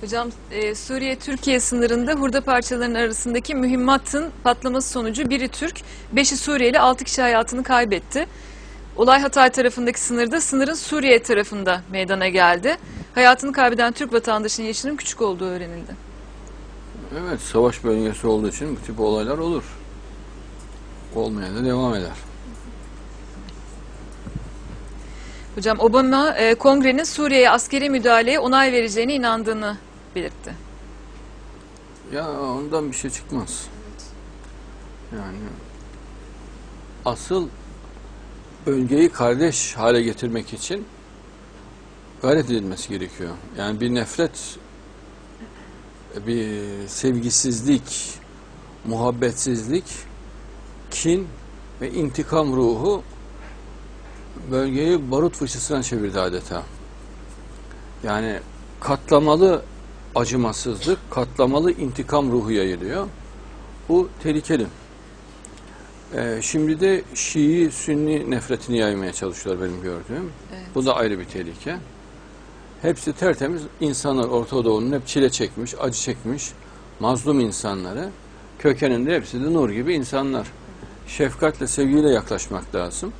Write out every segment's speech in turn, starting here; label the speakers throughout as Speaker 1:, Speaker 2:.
Speaker 1: Hocam e, Suriye-Türkiye sınırında hurda parçalarının arasındaki mühimmatın patlaması sonucu biri Türk, beşi Suriyeli, altı kişi hayatını kaybetti. Olay Hatay tarafındaki sınırda, sınırın Suriye tarafında meydana geldi. Hayatını kaybeden Türk vatandaşının yaşının küçük olduğu öğrenildi.
Speaker 2: Evet, savaş bölgesi olduğu için bu tip olaylar olur. Olmaya da devam eder.
Speaker 1: Hocam Obama e, kongrenin Suriye'ye askeri müdahaleye onay vereceğine inandığını belirtti.
Speaker 2: Ya ondan bir şey çıkmaz. Yani asıl bölgeyi kardeş hale getirmek için gayret edilmesi gerekiyor. Yani bir nefret, bir sevgisizlik, muhabbetsizlik, kin ve intikam ruhu bölgeyi barut fıçısına çevirdi adeta. Yani katlamalı acımasızlık, katlamalı intikam ruhu yayılıyor. Bu tehlikeli. Ee, şimdi de Şii Sünni nefretini yaymaya çalışıyorlar benim gördüğüm.
Speaker 1: Evet.
Speaker 2: Bu da ayrı bir tehlike. Hepsi tertemiz insanlar Orta Doğu'nun hep çile çekmiş, acı çekmiş, mazlum insanları. Kökeninde hepsi de nur gibi insanlar. Şefkatle, sevgiyle yaklaşmak lazım.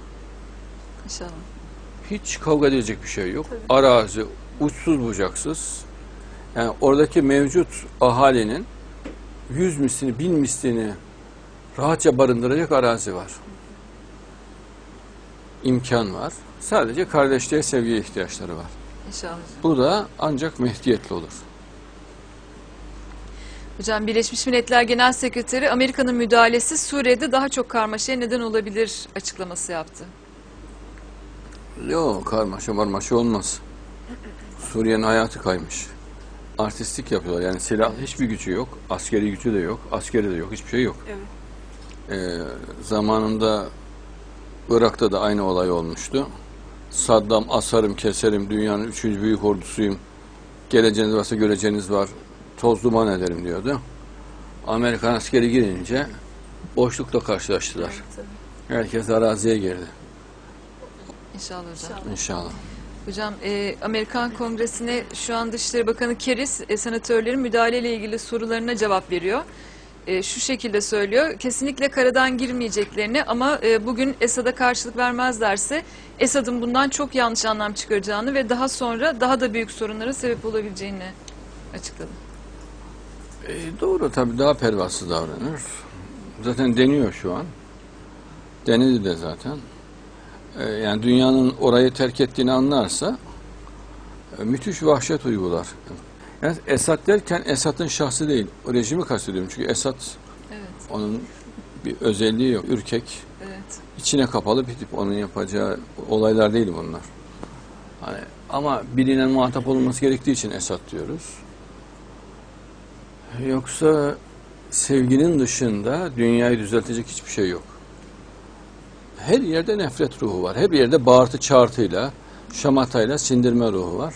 Speaker 1: İnşallah.
Speaker 2: Hiç kavga edilecek bir şey yok. Arazi uçsuz bucaksız. Yani oradaki mevcut ahalinin yüz mislini, bin mislini rahatça barındıracak arazi var. İmkan var. Sadece kardeşliğe, sevgiye ihtiyaçları var.
Speaker 1: İnşallah.
Speaker 2: Bu da ancak mehdiyetli olur.
Speaker 1: Hocam Birleşmiş Milletler Genel Sekreteri Amerika'nın müdahalesi Suriye'de daha çok karmaşaya neden olabilir açıklaması yaptı.
Speaker 2: Yok karmaşa marmaşa olmaz. Suriye'nin hayatı kaymış. Artistik yapıyorlar. Yani silah hiçbir gücü yok. Askeri gücü de yok. Askeri de yok. Hiçbir şey yok. Ee, zamanında Irak'ta da aynı olay olmuştu. Saddam asarım keserim dünyanın üçüncü büyük ordusuyum. Geleceğiniz varsa göreceğiniz var. Toz duman ederim diyordu. Amerikan askeri girince boşlukla karşılaştılar. Herkes araziye girdi.
Speaker 1: İnşallah hocam.
Speaker 2: İnşallah.
Speaker 1: Hocam e, Amerikan Kongresi'ne şu an Dışişleri Bakanı Keris e, senatörlerin müdahaleyle ilgili sorularına cevap veriyor. E, şu şekilde söylüyor. Kesinlikle karadan girmeyeceklerini ama e, bugün Esad'a karşılık vermezlerse Esad'ın bundan çok yanlış anlam çıkaracağını ve daha sonra daha da büyük sorunlara sebep olabileceğini açıkladı.
Speaker 2: E, doğru tabii daha pervasız davranır. Zaten deniyor şu an. Denedi de zaten. E, yani dünyanın orayı terk ettiğini anlarsa e, müthiş vahşet uygular. Yani Esad derken Esad'ın şahsı değil, o rejimi kastediyorum. Çünkü Esad
Speaker 1: Evet,
Speaker 2: onun bir özelliği yok, ürkek,
Speaker 1: evet.
Speaker 2: içine kapalı bir tip. Onun yapacağı olaylar değil bunlar. Hani, ama bilinen muhatap olunması gerektiği için Esad diyoruz. Yoksa sevginin dışında dünyayı düzeltecek hiçbir şey yok. Her yerde nefret ruhu var. Her yerde bağırtı çağırtıyla, şamatayla sindirme ruhu var.